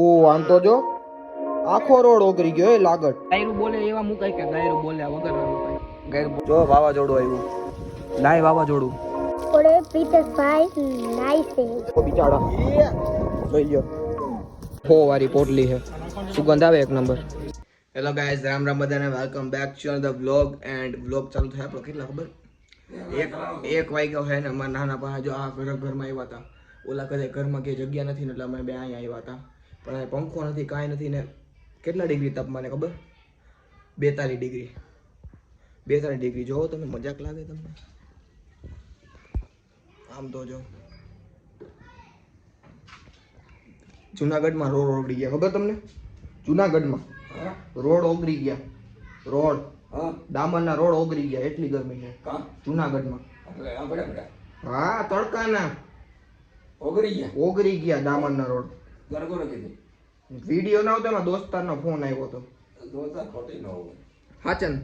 ઓ આમ તો જો. આખો રોડ ઓગરી ગયો એ લાગટ ગાયરું બોલે એવા મુકાય કે ગાયરું બોલે વગર ગાયરું જો વાવાઝોડું આવ્યું. લાય વાવાઝોડું. ઓરે પીટરભાઈ નાઈસ ઓ બિચારા. જોઈ લ્યો. હો વારી પોટલી છે સુગંધ આવે એક number. Hello guys Ram Ram બધાને. Welcome back to the vlog and vlog ચાલુ થયા આપણો કેટલા ખબર? એક એક વાગ્યો છે ને અમારા નાના પાસે જો આ ઘર ઘરમાં આવ્યા હતા. ઓલા કદાચ ઘરમાં કે જગ્યા નથી ને એટલે અમે બે અહીંયા આવ્યા હતા. પણ અહીં પંખો નથી કાંઈ નથી ને કેટલા ડિગ્રી તાપમાને ખબર? બેતાલીસ ડિગ્રી. બેતાલીસ ડિગ્રી. જોવો તમે મજાક લાગે તમને? આમ તો જો. જુનાગઢમાં રોડ ઓગળી ગયા. ખબર તમને? જુનાગઢમાં રોડ ઓગળી ગયા. રોડ. ડામરના રોડ ઓગળી ગયા એટલી ગરમી છે. જુનાગઢમાં. હા તડકાના. ઓગળી ગયા. ઓગળી ગયા ડામરના રોડ. વીડિયો ના આવતો એમાં દોસ્તારનો ફોન આવ્યો હતો. હાચન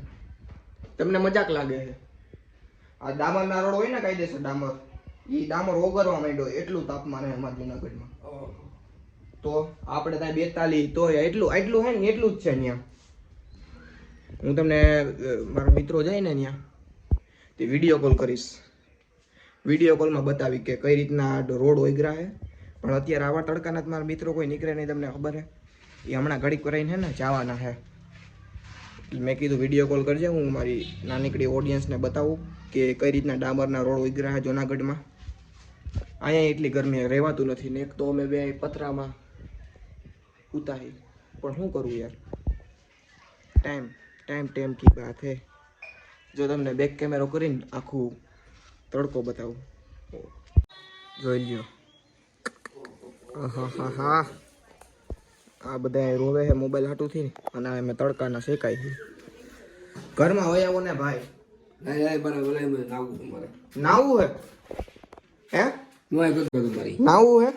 તમને મજાક લાગે છે. આ ડામરના રોડ હોય ને કાયદેસર ડામર એ ડામર ઓગરવા માંડ્યો એટલું તાપમાન એમાં જુનાગઢમાં. તો આપણે ત્યાં બેતાલીસ તો એટલું એટલું હે ને એટલું જ છે ત્યાં હું તમને મારા મિત્રો જાય ને ત્યાં તે વીડિયો કોલ કરીશ. વીડિયો કોલમાં બતાવી કે કઈ રીતના રોડ ઓગરા છે પણ અત્યારે આવા તડકાના જ મારા મિત્રો કોઈ નીકળે નહીં તમને ખબર હે? એ હમણાં ઘડીક કરાઈને હે ને જવાના છે મેં કીધું વીડિયો કોલ કરજે, હું મારી નાનીકડી ઓડિયન્સને બતાવું કે કઈ રીતના ડામરના રોડ ઉગરા છે જુનાગઢમાં. અહીંયા એટલી ગરમી રહેવાતું નથી ને એક તો અમે બે પતરામાં ઉતાહી પણ શું કરું યાર? ટાઈમ ટાઈમ ટાઈમ કી વાત હે. જો તમને બેક કેમેરો કરીને આખું તડકો બતાવું. જોઈ લ્યો. આહાહાહા. આ બધા રોવે છે મોબાઈલ હાટુથી અને આ મેં તડકાના શેકાય છે. ઘરમાં હોય આવો ને ભાઈ. નાવું હે? હે? નાવું હે?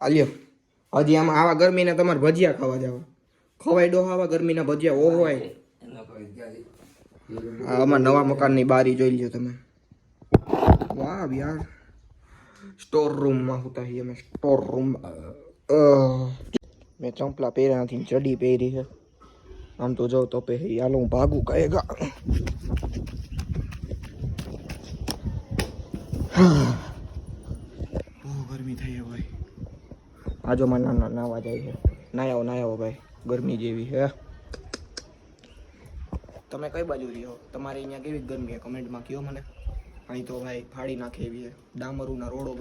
આલ્યો હજી આમાં આવા ગરમીના તમારે ભજીયા ખાવા જાવ. ખવાય ડો આવા ગરમીના ભજીયા ઓ હોય આમાં નવા મકાનની બારી જોઈ લ્યો તમે. વાહ યાર. સ્ટોર રૂમમાં હુતા છીએ અમે સ્ટોર રૂમ મેં ચંપલા પહેર્યા નથી ચડી પહેરી છે આમ તો જાઉં તો પહેરી હાલો હું ભાગું કહેગા બહુ ગરમી થઈ ભાઈ આજો માં નાના નાવા જાય છે નાયાઓ નાયાઓ ભાઈ ગરમી જેવી છે તમે કઈ બાજુ રહ્યો? તમારે અહીંયા કેવી ગરમી છે? કમેન્ટમાં કહો મને. અહીં તો ભાઈ ફાડી નાખે એવી ડામરુના રોડો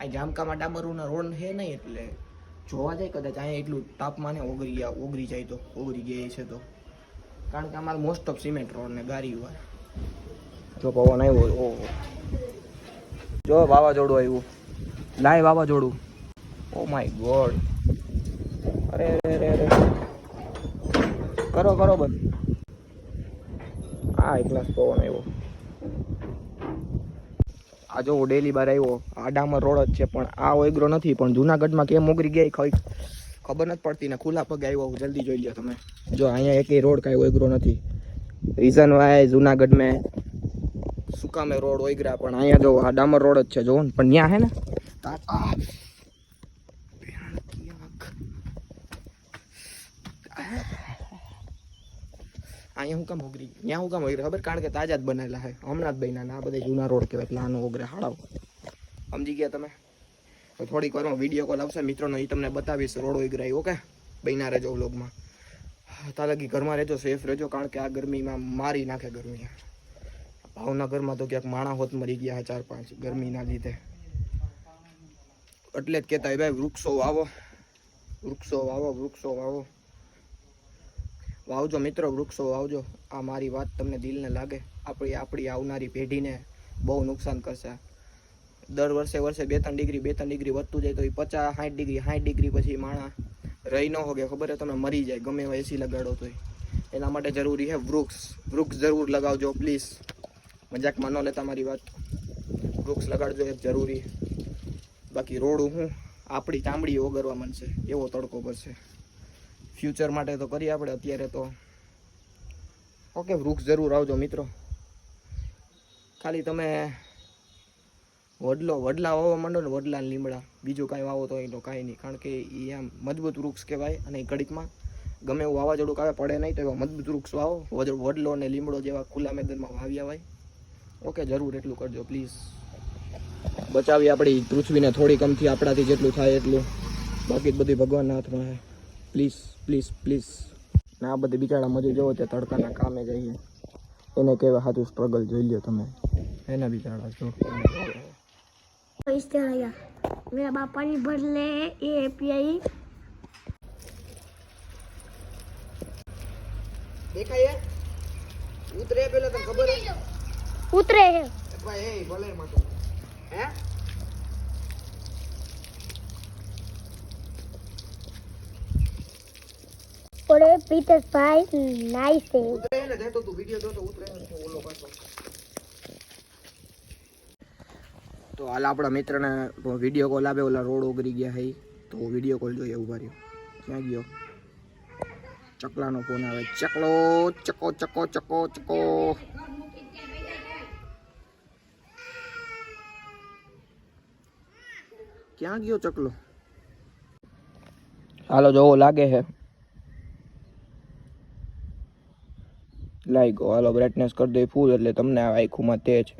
અહીં જામકામાં ડામરુના રોડ છે નહીં એટલે જોવા જાય કદાચ અહીંયા એટલું તાપમાને ઓગરી ગયા ઓગરી જાય તો, ઓગરી ગયા છે તો. કારણ કે અમારે મોસ્ટ ઓફ સિમેન્ટ રોડ ને ગારી હોય. જો પવન આવ્યો ઓહો. જો વાવાઝોડું આવ્યું. લાય વાવાઝોડું. ઓ માય ગોડ અરે અરે અરે કરો કરો બંધ. આ એક ગ્લાસ પવન આવ્યો. આ જો ડેલી બાર આવ્યો. આ ડામર રોડ જ છે, પણ આ ઓઈગ્રો નથી, પણ જુનાગઢમાં કેમ ઓગરી ગયા ખબર નથી પડતી ને ખુલ્લા પગે આવ્યો જલ્દી જોઈ લો તમે. જો અહીંયા એકેય રોડ કાંઈ ઓઈગ્રો નથી. રીઝન વાય જુનાગઢ મેં સુકામે રોડ ઓઈગ્રા પણ અહીંયા જો આ ડામર રોડ જ છે જો પણ ત્યાં હે ને? અહીંયા હું કામ ઓગરી ત્યાં હું કામ ઓગરી ખબર? કારણ કે તાજા જ બનેલા છે. હમણાં જ બન્યા આ બધા જૂના રોડ કહેવાય, એટલે આનો ઓગરે હાડાવ સમજી ગયા તમે? તો થોડીક વારમાં વીડિયો કોલ આવશે. મિત્રોનો એ તમને બતાવીશ રોડ ઓગરાય ઓકે? બન્યા રહેજો વ્લોગમાં. તાલગી ઘરમાં રહેજો સેફ રહેજો, કારણ કે આ ગરમીમાં મારી નાખે ગરમી. ભાવનગરમાં તો ક્યાંક માણા હોત મરી ગયા ચાર પાંચ ગરમીના લીધે. એટલે જ કહેતા ભાઈ, વૃક્ષો વાવો વૃક્ષો વાવો વૃક્ષો વાવો. વાવજો મિત્રો, વૃક્ષો વાવજો. આ મારી વાત તમને દિલને લાગે. આપણી આપણી આવનારી પેઢીને બહુ નુકસાન કરશે. દર વર્ષે વર્ષે બે ત્રણ ડિગ્રી બે ત્રણ ડિગ્રી વધતું જાય તો એ પચાસ, સાઠ ડિગ્રી સાઠ ડિગ્રી પછી માણા રહી ન હોગે. ખબર છે તમે? મરી જાય. ગમે એવા એસી લગાડો તોય. એના માટે જરૂરી છે વૃક્ષ. વૃક્ષ જરૂર લગાવજો, પ્લીઝ. મજાકમાં ન લેતા મારી વાત. વૃક્ષ લગાડજો, એ જરૂરી. બાકી રોડ હું આપણી ચામડી ઓગરવા મળશે એવો તડકો પડશે. ફ્યુચર માટે તો કરીએ આપણે અત્યારે તો. ઓકે વૃક્ષ જરૂર આવજો મિત્રો. ખાલી તમે વડલો, વડલા વાવવા માંડો ને વડલા લીમડા. બીજું કાંઈ વાવો તો એનો કાંઈ નહીં. કારણ કે એ આમ મજબૂત વૃક્ષ કહેવાય અને એ ઘડીકમાં ગમે એવું વાવાઝોડું કાંઈ પડે નહીં તો એવા મજબૂત વૃક્ષ વાવો. વડ- વડલો અને લીમડો જેવા ખુલ્લા મેદાનમાં વાવ્યા હોય. ઓકે જરૂર એટલું કરજો પ્લીઝ બચાવી આપણી પૃથ્વીને થોડી કમથી આપણાથી જેટલું થાય એટલું. બાકી બધી ભગવાનના હાથમાં છે પ્લીઝ પ્લીઝ પ્લીઝ ને આ બધી બિચારા મજૂર જોવો તે તડકાના કામે જઈએ એને કેવા સાચું સ્ટ્રગલ જોઈ લો તમે એના બિચારા જો મેરા બાપાની ભરલે એ એપીઆઈ દેખાય ઉતરે પેલા તને ખબર ઉતરે હે ભાઈ એ ભલે માટે હે પડે પીતરભાઈ નાઈસે તો હાલ આપણા મિત્રને વીડિયો કોલ આવે ઓલા રોડ ઓગરી ગયા હઈ તો વીડિયો કોલ જોઈએ ઊભા રહ્યો. ક્યાં ગયો? ચકલાનો ફોન આવે. ચકલો ચકો ચકો ચકો ચકો. ક્યાં ગયો ચકલો? હાલો જોવો લાગે છે લાઈ ગયો હાલો બ્રાઇટનેસ કરી દઈ ફૂલ એટલે તમને આ આખુંમાં છે.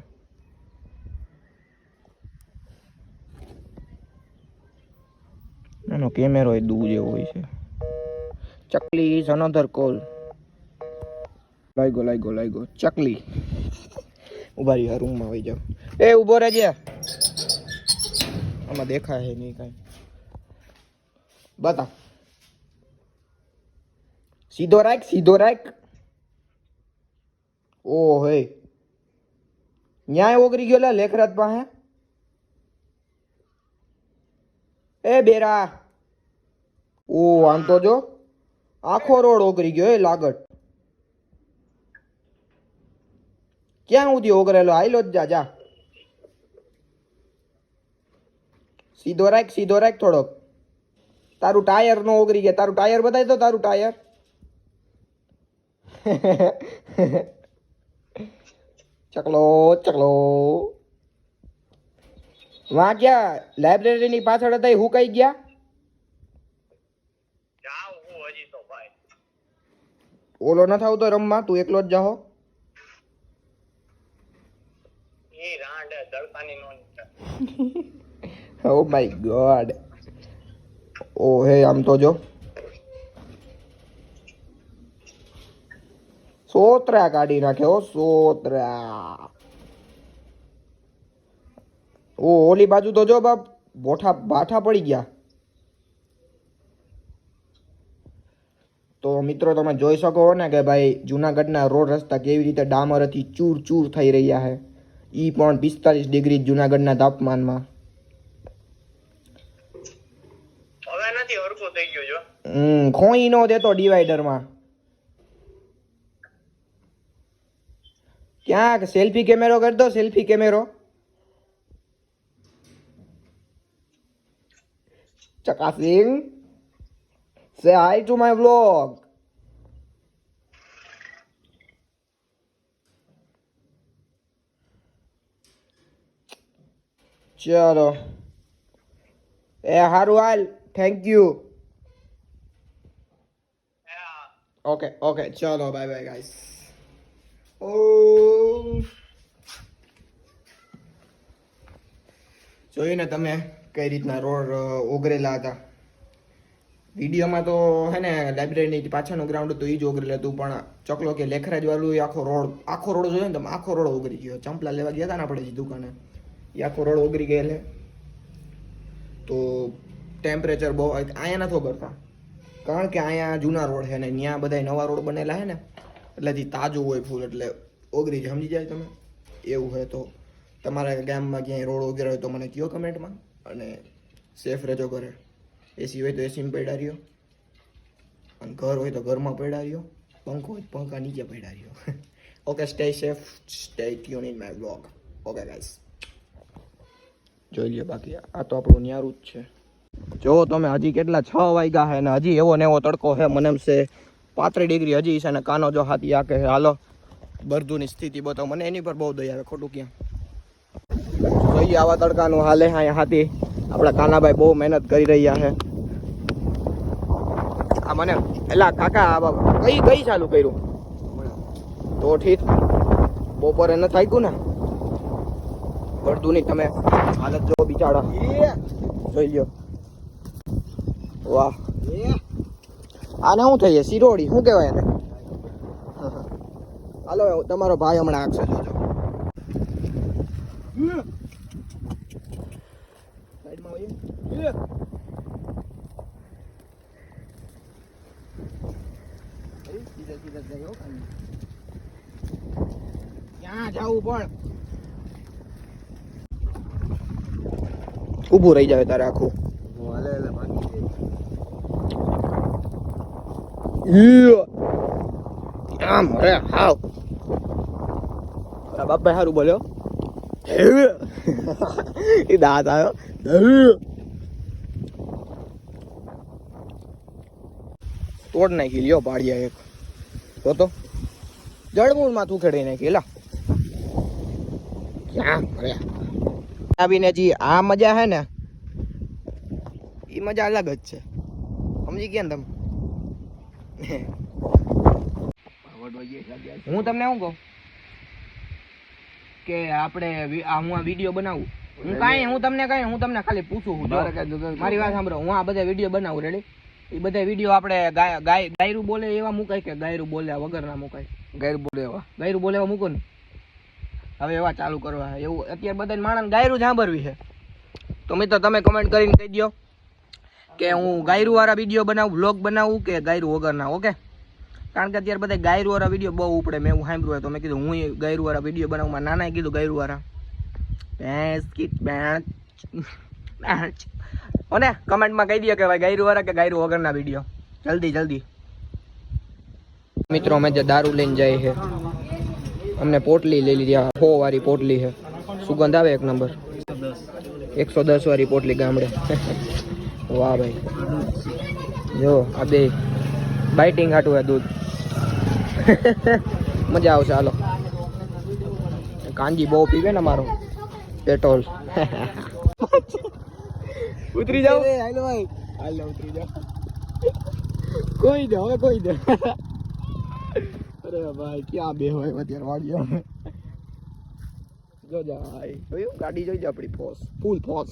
એનો કેમેરો એ દૂર જેવો હોય છે. ચકલી ઇઝ અનધર કોલ લાઈ ગયો લાઈ ગયો લાઈ ગયો ચકલી. ઊભા રહી રૂમમાં આવી જાવ એ ઊભો રહેજે. આમાં દેખાય છે નહીં કાંઈ. બતા સીધો રાખ સીધો રાખ. ઓ હે ન્યાય ઓગરી ગયો લેખરાજ પાસે. એ બેરા. ઓ, આમ તો જો. આખો રોડ ઓગરી ગયો, એ લાગટ ક્યાં સુધી ઓગરેલો? આયલો જ જા જા. સીધો રાખ સીધો રાખ થોડોક. તારું ટાયર નો ઓગરી ગયા. તારું ટાયર બતાવી દો તારું ટાયર. ચકલો ચકલો. વાં લાઇબ્રેરીની પાછળ હતા હું કઈ ગયા? ઓલો ન થાવ તો રમવા તું એકલો જ જાહો. ઓ માય ગોડ ઓ હે આમ તો જો. સોતરા કાઢી નાખે ઓ સોતરા. ઓ ઓલી બાજુ તો જો બાપ બોઠા બાઠા પડી ગયા. તો મિત્રો તમે જોઈ શકો ને કે ભાઈ જુનાગઢના રોડ રસ્તા કેવી રીતે ડામરથી ચૂર ચૂર થઈ રહ્યા છે. એ પણ પિસ્તાલીસ ડિગ્રી જુનાગઢના તાપમાનમાં. હમ ખોઈ નો દેતો ડિવાઈડરમાં. ક્યાં સેલ્ફી કેમેરો કરી દો સેલ્ફી કેમેરો ચકાસિંગ. સે હાય ટુ માય વ્લોગ ચલો. એ હારું હાલ. થેન્ક યુ ઓકે ઓકે ચલો બાય બાય ગાઈસ ઓ જોયું ને તમે કઈ રીતના રોડ ઓગરેલા હતા. વિડીયોમાં તો હે ને લાઇબ્રેરીની પાછળનું ગ્રાઉન્ડ હતું એ જ ઓગરેલું હતું, પણ ચકલો કે લેખરાજ વાળું આખો રોડ આખો રોડ જોયો ને તમે, આખો રોડ ઓગરી ગયો. ચંપલા લેવા ગયા હતા ને આપણે જે દુકાને. એ આખો રોડ ઓગરી ગયેલે તો ટેમ્પરેચર બહુ અહીંયા નથી ઓગરતા કારણ કે અહીંયા જૂના રોડ છે ને ત્યાં બધા નવા રોડ બનેલા છે ને. એટલેથી તાજું હોય ફૂલ એટલે ઓગરી સમજી જાય તમે? એવું હોય તો તમારા ગામમાં ક્યાંય રોડ વગેરે હોય તો મને કયો કમેન્ટમાં અને સેફ રહેજો ઘરે. એસી હોય તો એસીમાં પડ્યા રહ્યો. અને ઘર હોય તો ઘરમાં પડ્યા રહ્યો. પંખો હોય પંખા નીચે પડ્યા રહ્યો. Okay stay safe stay tune in my blog okay guys જોઈ લો બાકી, આ તો આપણું ન્યારું જ છે. જો તમે, હજી કેટલા છ વાગ્યા છે ને હજી એવો ને એવો તડકો છે. મને એમ છે પાંત્રીસ ડિગ્રી હજી છે ને કાનો જો હાથી આકે છે. હાલો બરધુની સ્થિતિ બતાવો. મને એની પર બહુ દયા આવે ખોટું ક્યાં? જોઈ જોઈએ આવા તડકાનું હાલે અહીંયા હાથી. આપણા કાનાભાઈ બહુ મહેનત કરી રહ્યા છે. આ મને એલા કાકા આ કઈ કઈ ચાલુ કર્યું? તો ઠીક. બપોરે ન થાય ને? પડતું તમે હાલત જો બિચારા. જોઈ લો વાહ. આને શું થઈ જાય શિરોડી, શું કહેવાય એને હાલો તમારો ભાઈ હમણાં આંખશે જોજો. ક્યાં જાવું પણ ઊભું રહી જાય તારે આખું. આમ અરે હાવ તારા બાપા સારું બોલ્યો? એ આવ્યો તોડ નાખી લ્યો પાડિયા એક. તો તો. જળમૂળમાં તું ખેડી નાખી, લા. ક્યાં મર્યા આવીને જી આ મજા હે ને? એ મજા અલગ જ છે. સમજી ગયા ને તમે? હું તમને શું કહું? કે આપણે હું આ વીડિયો બનાવું. હું કાંઈ હું તમને કાંઈ હું તમને ખાલી પૂછું છું મારી વાત સાંભળો હું આ બધા વીડિયો બનાવું રેડી એ બધા વીડિયો આપણે ગાય ગાય ગાયરું બોલે એવા મુકાય કે ગાયરું બોલ્યા વગર ના મુકાય? ગાયરું બોલે એવા. ગાયરું બોલે એવા મૂકો ને. હવે એવા ચાલુ કરવા. એવું અત્યારે બધા માણસ ગાયરું સાંભળવી છે. તો મિત્રો તમે કમેન્ટ કરીને કહી દો કે હું ગાયરું વાળા વીડિયો બનાવું બ્લોગ બનાવું કે ગાયરું વગરના ઓકે કારણ કે અત્યારે બધા ગાયરું વાળા વીડિયો બહુ ઉપડે, મેં હું સાંભળ્યું તો. મેં કીધું, હું ગાયરું વાળા વીડિયો બનાવું મારા નાનાએ કીધું ગાયરું વાળા ભેંસ કીટ ભેંચ ઓને કમેન્ટમાં કહી દો કે ભાઈ ગાયરું વાળા કે ગાયરું વગરના વીડિયો જલ્દી જલ્દી. મિત્રો, અમે જે દારૂ લઈને જાય છે, અમને પોટલી લઈ લીધી હો વાળી પોટલી છે. સુગંધ આવે એક નંબર. એકસો દસ વાળી પોટલી ગામડે. વાહ ભાઈ. જો આ બે બાઇટિંગ હાટું હે દૂધ. મજા આવશે હાલો. કાંજી બહુ પીવે ને મારો પેટ્રોલ. ઉતરી જાવ હાલો ભાઈ. હાલો ઉતરી જાવ કોઈ દે હવે કોઈ દે. અરે ભાઈ ક્યાં બે હોય અત્યારે વાડીઓ જો જાય જોયું? ગાડી જોઈ જાય આપણી ફોસ ફૂલ ફોસ